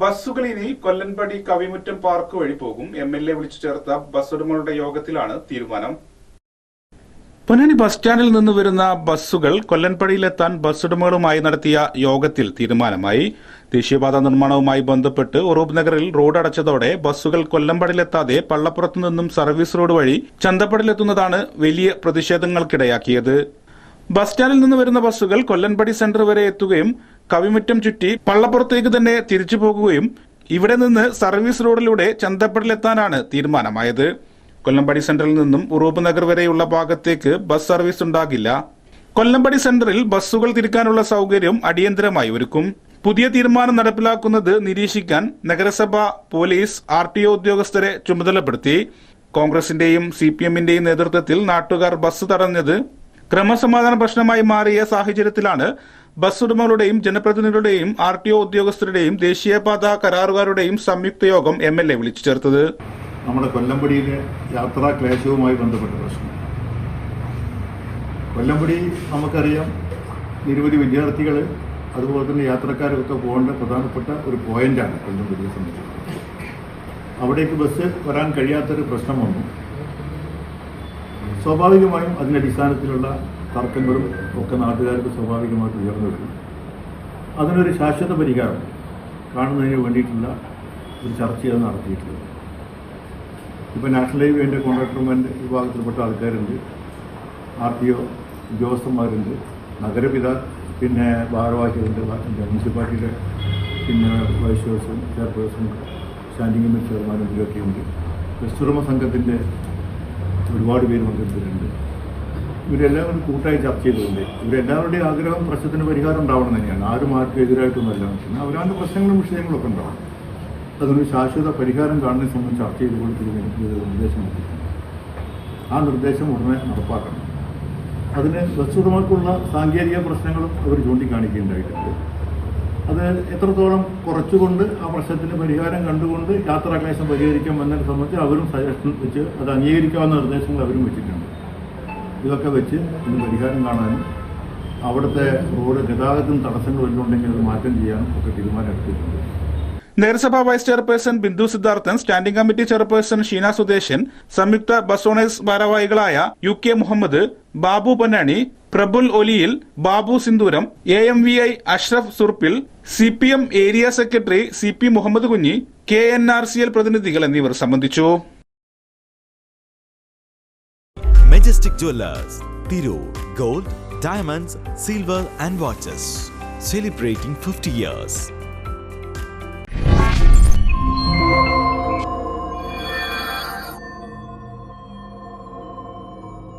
ബസ്സുകൾ ഇനി കൊല്ലൻപടി കവിമുറ്റം പാർക്ക് വഴി പോകും. എം എൽ എ വിളിച്ചു ചേർത്ത ബസ് ഉടമകളുടെ യോഗത്തിലാണ് തീരുമാനം. പൊന്നാനി ബസ് സ്റ്റാൻഡിൽ നിന്ന് വരുന്ന ബസ്സുകൾ കൊല്ലൻപടിയിലെത്താൻ ബസ് ഉടമകളുമായി നടത്തിയ യോഗത്തിൽ തീരുമാനമായി. ദേശീയപാത നിർമ്മാണവുമായി ബന്ധപ്പെട്ട് ഉറൂബ് നഗറിൽ റോഡ് അടച്ചതോടെ ബസ്സുകൾ കൊല്ലംപടിയിലെത്താതെ പള്ളപ്പുറത്തു നിന്നും സർവീസ് റോഡ് വഴി ചന്തപ്പടിയിലെത്തുന്നതാണ് വലിയ പ്രതിഷേധങ്ങൾക്കിടയാക്കിയത്. ബസ് സ്റ്റാൻഡിൽ നിന്ന് വരുന്ന ബസ്സുകൾ കൊല്ലൻപടി സെന്റർ വരെ എത്തുകയും കവിമുറ്റം ചുറ്റി പള്ളപ്പുറത്തേക്ക് തന്നെ തിരിച്ചു പോകുകയും ഇവിടെ നിന്ന് സർവീസ് റോഡിലൂടെ ചന്തപ്പടിലെത്താനാണ് തീരുമാനമായത്. കൊല്ലംപടി സെന്ററിൽ നിന്നും ഉറൂപ്പ് നഗർ വരെയുള്ള ഭാഗത്തേക്ക് ബസ് സർവീസ് ഉണ്ടാകില്ല. കൊല്ലംപടി സെന്ററിൽ ബസ്സുകൾ തിരിക്കാനുള്ള സൗകര്യം അടിയന്തരമായി ഒരുക്കും. പുതിയ തീരുമാനം നടപ്പിലാക്കുന്നത് നിരീക്ഷിക്കാൻ നഗരസഭ പോലീസ് ആർ ടി ഒ ഉദ്യോഗസ്ഥരെ ചുമതലപ്പെടുത്തി. കോൺഗ്രസിന്റെയും സി പി എമ്മിന്റെയും നേതൃത്വത്തിൽ നാട്ടുകാർ ബസ് തടഞ്ഞത് ക്രമസമാധാന പ്രശ്നമായി മാറിയ സാഹചര്യത്തിലാണ് ബസ് ഉടമകളുടെയും ജനപ്രതിനിധികളുടെയും ആർ ടി ഒ ഉദ്യോഗസ്ഥരുടെയും ദേശീയപാത കരാറുകാരുടെയും സംയുക്ത യോഗം എം എൽ എ വിളിച്ചു ചേർത്തത്. നമ്മുടെ കൊല്ലംപടിയിലെ യാത്രാ ക്ലേശവുമായി ബന്ധപ്പെട്ട പ്രശ്നം. കൊല്ലംപടി നമുക്കറിയാം നിരവധി വിദ്യാർത്ഥികൾ അതുപോലെ തന്നെ യാത്രക്കാരൊക്കെ പോകേണ്ട പ്രധാനപ്പെട്ട ഒരു പോയിന്റാണ് കൊല്ലംപടിയെ സംബന്ധിച്ചിടത്തോളം. അവിടേക്ക് ബസ് വരാൻ കഴിയാത്തൊരു പ്രശ്നം വന്നു. സ്വാഭാവികമായും അതിന്റെ അടിസ്ഥാനത്തിലുള്ള തർക്കങ്ങളും ഒക്കെ നാട്ടുകാർക്ക് സ്വാഭാവികമായിട്ട് ഉയർന്നു വരും. അതിനൊരു ശാശ്വത പരിഹാരം കാണുന്നതിന് വേണ്ടിയിട്ടുള്ള ഒരു ചർച്ചയാണ് നടത്തിയിട്ടുള്ളത് ഇപ്പോൾ നാഷണൽ ഹൈവേന്റെ കോൺട്രാക്ടർമാരുടെ വിഭാഗത്തിൽപ്പെട്ട ആൾക്കാരുണ്ട്. ആർ ടി ഒ ഉദ്യോഗസ്ഥന്മാരുണ്ട്. നഗരപിത പിന്നെ ഭാരവാഹികളുണ്ട്. മുനിസിപ്പാലിറ്റിയുടെ പിന്നെ vice chairperson chairperson standing committee ചെയർമാനും ഇതിലൊക്കെ ഉണ്ട് ബസ്സുടമ സംഘത്തിന്റെ ഒരുപാട് പേര് പങ്കെടുത്തിട്ടുണ്ട് ഇവരെല്ലാം ഒരു കൂട്ടായി ചർച്ച ചെയ്തുകൊണ്ട് ഇവരെല്ലാവരുടെയും ആഗ്രഹം പ്രശ്നത്തിന് പരിഹാരം ഉണ്ടാവണം തന്നെയാണ്. ആരും ആർക്കും എതിരായിട്ടൊന്നുമല്ല പിന്നെ അവരവന്റെ പ്രശ്നങ്ങളും വിഷയങ്ങളൊക്കെ ഉണ്ടാവും അതിനൊരു ശാശ്വത പരിഹാരം കാണുന്നതിനെ സംബന്ധിച്ച് ചർച്ച ചെയ്തുകൊണ്ട് നിർദ്ദേശം ആ നിർദ്ദേശം ഉടനെ നടപ്പാക്കണം. അതിന് ബസ് ഉടമകൾക്കുള്ള സാങ്കേതിക പ്രശ്നങ്ങളും അവർ ചൂണ്ടിക്കാണിക്കുകയുണ്ടായിട്ടുണ്ട്. അത് എത്രത്തോളം കുറച്ചുകൊണ്ട് ആ പ്രശ്നത്തിന് പരിഹാരം കണ്ടുകൊണ്ട് യാത്രാ യാത്രാക്ലേശം പരിഹരിക്കാൻ എന്നതിനെ സംബന്ധിച്ച് അവരും സജഷൻ വെച്ച് അത് അംഗീകരിക്കാവുന്ന നിർദ്ദേശങ്ങൾ അവരും വെച്ചിട്ടുണ്ട്. ഇതൊക്കെ വെച്ച് ഇതിന് പരിഹാരം കാണാനും അവിടുത്തെ റോഡ് ഗതാഗതത്തിന് തടസ്സങ്ങൾ വല്ലതുണ്ടെങ്കിൽ അത് മാറ്റം ചെയ്യാനും ഒക്കെ തീരുമാനം എടുത്തിട്ടുണ്ട് നഗരസഭാ vice chairperson Bindu Siddharthan standing committee chairperson Sheena Sudeshan സംയുക്ത ബസ് ഓണേഴ്സ് ഭാരവാഹികളായ U K Muhammad Babu Ponnani Prabul ഒലിയിൽ Babu Sindooram A M V I Ashraf സുർപ്പിൽ C P M area secretary C P Muhammad Kunhi K N R C L പ്രതിനിധികൾ എന്നിവർ സംബന്ധിച്ചു majestic jewellers Tirur gold diamonds silver and watches celebrating 50 years.